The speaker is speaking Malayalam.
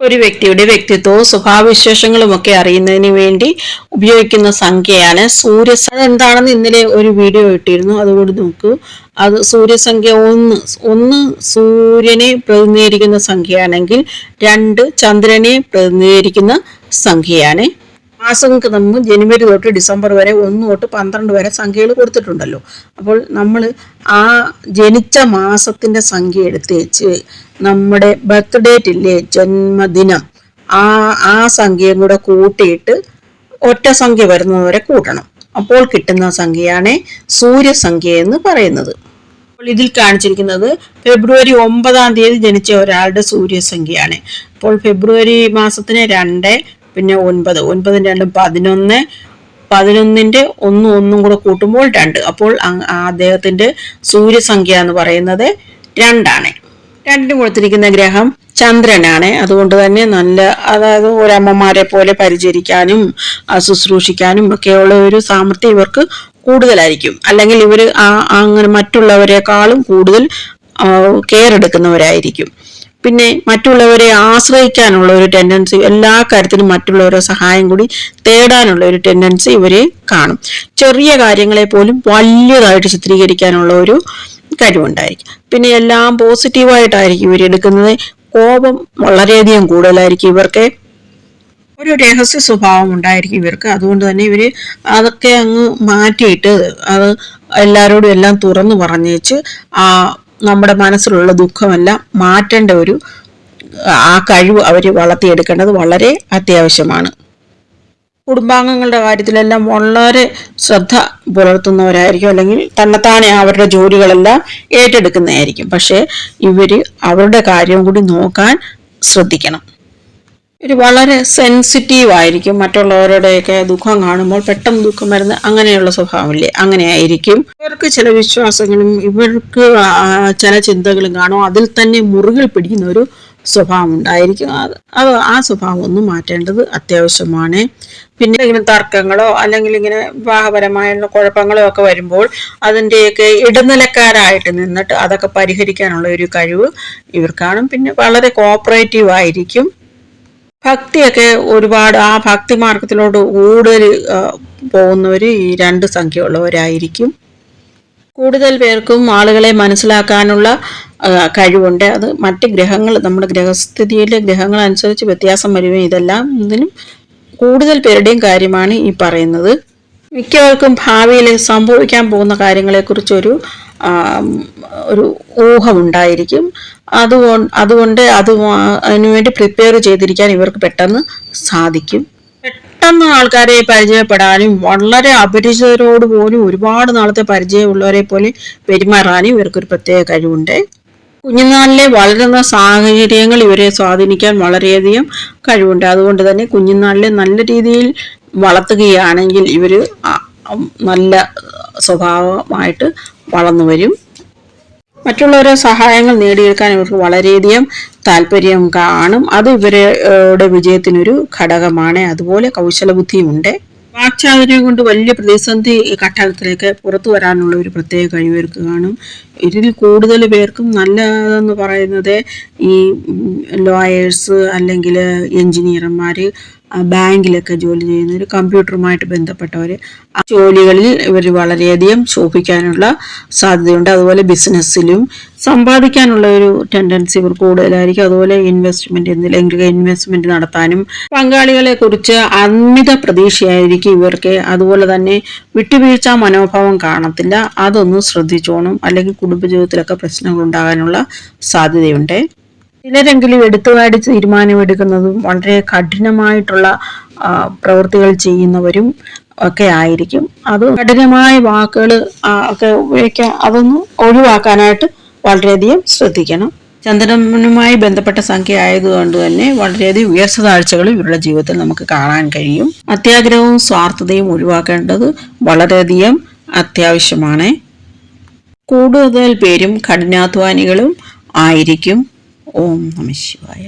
ഒരു വ്യക്തിയുടെ വ്യക്തിത്വവും സ്വഭാവവിശേഷങ്ങളും ഒക്കെ അറിയുന്നതിന് വേണ്ടി ഉപയോഗിക്കുന്ന സംഖ്യയാണ് സൂര്യ എന്താണെന്ന് ഇന്നലെ ഒരു വീഡിയോ ഇട്ടിരുന്നു. അതുകൊണ്ട് നോക്കൂ. അത് സൂര്യസംഖ്യ ഒന്ന്. ഒന്ന് സൂര്യനെ പ്രതിനിധീകരിക്കുന്ന സംഖ്യയാണെങ്കിൽ രണ്ട് ചന്ദ്രനെ പ്രതിനിധീകരിക്കുന്ന സംഖ്യയാണ്. മാസങ്ങൾക്ക് നമ്മൾ ജനുവരി തൊട്ട് ഡിസംബർ വരെ ഒന്ന് തൊട്ട് പന്ത്രണ്ട് വരെ സംഖ്യകൾ കൊടുത്തിട്ടുണ്ടല്ലോ. അപ്പോൾ നമ്മൾ ആ ജനിച്ച മാസത്തിന്റെ സംഖ്യ എടുത്ത് വെച്ച് നമ്മുടെ ബർത്ത് ഡേറ്റ് ഇല്ലേ ജന്മദിനം ആ ആ സംഖ്യയും കൂടെ കൂട്ടിയിട്ട് ഒറ്റ സംഖ്യ വരുന്നതുവരെ കൂട്ടണം. അപ്പോൾ കിട്ടുന്ന സംഖ്യയാണ് സൂര്യസംഖ്യ എന്ന് പറയുന്നത്. അപ്പോൾ ഇതിൽ കാണിച്ചിരിക്കുന്നത് ഫെബ്രുവരി ഒമ്പതാം തീയതി ജനിച്ച ഒരാളുടെ സൂര്യസംഖ്യയാണ്. അപ്പോൾ ഫെബ്രുവരി മാസത്തിന് രണ്ട് പിന്നെ ഒൻപത്. ഒൻപതും രണ്ടും പതിനൊന്ന്. പതിനൊന്നിന്റെ ഒന്നും ഒന്നും കൂടെ കൂട്ടുമ്പോൾ രണ്ട്. അപ്പോൾ അദ്ദേഹത്തിന്റെ സൂര്യസംഖ്യ എന്ന് പറയുന്നത് രണ്ടാണ്. രണ്ടിന് കൊടുത്തിരിക്കുന്ന ഗ്രഹം ചന്ദ്രനാണ്. അതുകൊണ്ട് തന്നെ നല്ല അതായത് ഒരമ്മമാരെ പോലെ പരിചരിക്കാനും ശുശ്രൂഷിക്കാനും ഒക്കെയുള്ള ഒരു സാമർഥ്യം ഇവർക്ക് കൂടുതലായിരിക്കും. അല്ലെങ്കിൽ ഇവർ ആ അങ്ങനെ മറ്റുള്ളവരെക്കാളും കൂടുതൽ കെയർ എടുക്കുന്നവരായിരിക്കും. പിന്നെ മറ്റുള്ളവരെ ആശ്രയിക്കാനുള്ള ഒരു ടെൻഡൻസി എല്ലാ കാര്യത്തിനും മറ്റുള്ളവരുടെ സഹായം കൂടി തേടാനുള്ള ഒരു ടെൻഡൻസി ഇവരെ കാണും. ചെറിയ കാര്യങ്ങളെ പോലും വലിയതായിട്ട് ചിത്രീകരിക്കാനുള്ള ഒരു കഴിവുണ്ടായിരിക്കും. പിന്നെ എല്ലാം പോസിറ്റീവായിട്ടായിരിക്കും ഇവർ എടുക്കുന്നത്. കോപം വളരെയധികം കൂടുതലായിരിക്കും ഇവർക്ക്. ഒരു രഹസ്യ സ്വഭാവം ഉണ്ടായിരിക്കും ഇവർക്ക്. അതുകൊണ്ട് തന്നെ ഇവർ അതൊക്കെ അങ്ങ് മാറ്റിയിട്ട് അത് എല്ലാവരോടും എല്ലാം തുറന്നു പറഞ്ഞേച്ച് ആ നമ്മുടെ മനസ്സിലുള്ള ദുഃഖമെല്ലാം മാറ്റേണ്ട ഒരു ആ കഴിവ് അവർ വളർത്തിയെടുക്കേണ്ടത് വളരെ അത്യാവശ്യമാണ്. കുടുംബാംഗങ്ങളുടെ കാര്യത്തിലെല്ലാം വളരെ ശ്രദ്ധ പുലർത്തുന്നവരായിരിക്കും അല്ലെങ്കിൽ തന്നെത്താനെ അവരുടെ ജോലികളെല്ലാം ഏറ്റെടുക്കുന്നതായിരിക്കും. പക്ഷേ ഇവർ അവരുടെ കാര്യം കൂടി നോക്കാൻ ശ്രദ്ധിക്കണം. ഒരു വളരെ സെൻസിറ്റീവ് ആയിരിക്കും. മറ്റുള്ളവരുടെയൊക്കെ ദുഃഖം കാണുമ്പോൾ പെട്ടെന്ന് ദുഃഖം വരുന്ന അങ്ങനെയുള്ള സ്വഭാവമില്ലേ? അങ്ങനെ ആയിരിക്കും. ഇവർക്ക് ചില വിശ്വാസങ്ങളും ഇവർക്ക് ചില ചിന്തകളും കാണും. അതിൽ തന്നെ മുറുകിൽ പിടിക്കുന്ന ഒരു സ്വഭാവം ഉണ്ടായിരിക്കും അത് അത് ആ സ്വഭാവം ഒന്നും മാറ്റേണ്ടത് അത്യാവശ്യമാണ്. പിന്നെ ഇങ്ങനെ തർക്കങ്ങളോ അല്ലെങ്കിൽ ഇങ്ങനെ വിവാഹപരമായുള്ള കുഴപ്പങ്ങളോ ഒക്കെ വരുമ്പോൾ അതിന്റെയൊക്കെ ഇടനിലക്കാരായിട്ട് നിന്നിട്ട് അതൊക്കെ പരിഹരിക്കാനുള്ള ഒരു കഴിവ് ഇവർക്കാണ് പിന്നെ വളരെ കോപ്പറേറ്റീവ് ആയിരിക്കും. ഭക്തിയൊക്കെ ഒരുപാട് ആ ഭക്തി മാർഗത്തിലോട്ട് കൂടുതൽ പോകുന്നവർ ഈ രണ്ട് സംഖ്യയുള്ളവരായിരിക്കും. കൂടുതൽ പേർക്കും ആളുകളെ മനസ്സിലാക്കാനുള്ള കഴിവുണ്ട്. അത് മറ്റ് ഗ്രഹങ്ങൾ നമ്മുടെ ഗ്രഹസ്ഥിതിയിലെ ഗ്രഹങ്ങൾ അനുസരിച്ച് വ്യത്യാസം വരുകയും ഇതെല്ലാം ഇതിനും കൂടുതൽ പേരുടെയും കാര്യമാണ് ഈ പറയുന്നത്. മിക്കവർക്കും ഭാവിയിൽ സംഭവിക്കാൻ പോകുന്ന കാര്യങ്ങളെക്കുറിച്ചൊരു ഒരു ഊഹമുണ്ടായിരിക്കും. അതുകൊണ്ട് അതുകൊണ്ട് അത് അതിനുവേണ്ടി പ്രിപ്പയർ ചെയ്തിരിക്കാൻ ഇവർക്ക് പെട്ടെന്ന് സാധിക്കും. പെട്ടെന്ന് ആൾക്കാരെ പരിചയപ്പെടാനും വളരെ അപരിചിതരോട് പോലും ഒരുപാട് നാളത്തെ പരിചയമുള്ളവരെ പോലെ പെരുമാറാനും ഇവർക്കൊരു പ്രത്യേക കഴിവുണ്ട്. കുഞ്ഞുനാളിലെ വളരുന്ന സാഹചര്യങ്ങൾ ഇവരെ സ്വാധീനിക്കാൻ വളരെയധികം കഴിവുണ്ട്. അതുകൊണ്ട് തന്നെ കുഞ്ഞുനാളിലെ നല്ല രീതിയിൽ വളർത്തുകയാണെങ്കിൽ ഇവർ നല്ല സ്വഭാവമായിട്ട് വളർന്നു വരും. മറ്റുള്ളവരെ സഹായങ്ങൾ നേടിയെടുക്കാൻ ഇവർക്ക് വളരെയധികം താല്പര്യം കാണും. അത് ഇവരുടെ വിജയത്തിനൊരു ഘടകമാണ്. അതുപോലെ കൗശലബുദ്ധിയുമുണ്ട് വാക്ചാതുര്യം കൊണ്ട് വലിയ പ്രതിസന്ധി ഘട്ടത്തിലേക്ക് പുറത്തു വരാനുള്ള ഒരു പ്രത്യേക കഴിവ് ഇവർക്ക് കാണും. ഇതിൽ കൂടുതൽ പേർക്കും നല്ലതെന്ന് പറയുന്നത് ഈ ലോയേഴ്സ് അല്ലെങ്കിൽ എഞ്ചിനീയർമാർ ബാങ്കിലൊക്കെ ജോലി ചെയ്യുന്നവർ കമ്പ്യൂട്ടറുമായിട്ട് ബന്ധപ്പെട്ടവർ ആ ജോലികളിൽ ഇവർ വളരെയധികം ശോഭിക്കാനുള്ള സാധ്യതയുണ്ട്. അതുപോലെ ബിസിനസ്സിലും സമ്പാദിക്കാനുള്ള ഒരു ടെൻഡൻസി ഇവർ കൂടുതലായിരിക്കും. അതുപോലെ ഇൻവെസ്റ്റ്മെന്റ് എന്തെങ്കിലും ഇൻവെസ്റ്റ്മെന്റ് നടത്താനും പങ്കാളികളെ കുറിച്ച് അമിത പ്രതീക്ഷയായിരിക്കും ഇവർക്ക്. അതുപോലെ തന്നെ വിട്ടുവീഴ്ച മനോഭാവം കാണത്തില്ല. അതൊന്നും ശ്രദ്ധിച്ചോണം. അല്ലെങ്കിൽ കുടുംബജീവിതത്തിലൊക്കെ പ്രശ്നങ്ങൾ ഉണ്ടാകാനുള്ള സാധ്യതയുണ്ട്. ചിലരെങ്കിലും എടുത്തുകാടി തീരുമാനമെടുക്കുന്നതും വളരെ കഠിനമായിട്ടുള്ള പ്രവൃത്തികൾ ചെയ്യുന്നവരും ഒക്കെ ആയിരിക്കും. അത് കഠിനമായ വാക്കുകൾ ഒക്കെ ഉപയോഗിക്കാൻ അതൊന്നും ഒഴിവാക്കാനായിട്ട് വളരെയധികം ശ്രദ്ധിക്കണം. ചന്ദ്രനുമായി ബന്ധപ്പെട്ട സംഖ്യ ആയതുകൊണ്ട് തന്നെ വളരെയധികം ഉയർച്ച താഴ്ചകൾ ഇവരുടെ ജീവിതത്തിൽ നമുക്ക് കാണാൻ കഴിയും. അത്യാഗ്രഹവും സ്വാർത്ഥതയും ഒഴിവാക്കേണ്ടത് വളരെയധികം അത്യാവശ്യമാണ്. കൂടുതൽ പേരും കഠിനാധ്വാനികളും ആയിരിക്കും. ഓം നമ ശിവായ.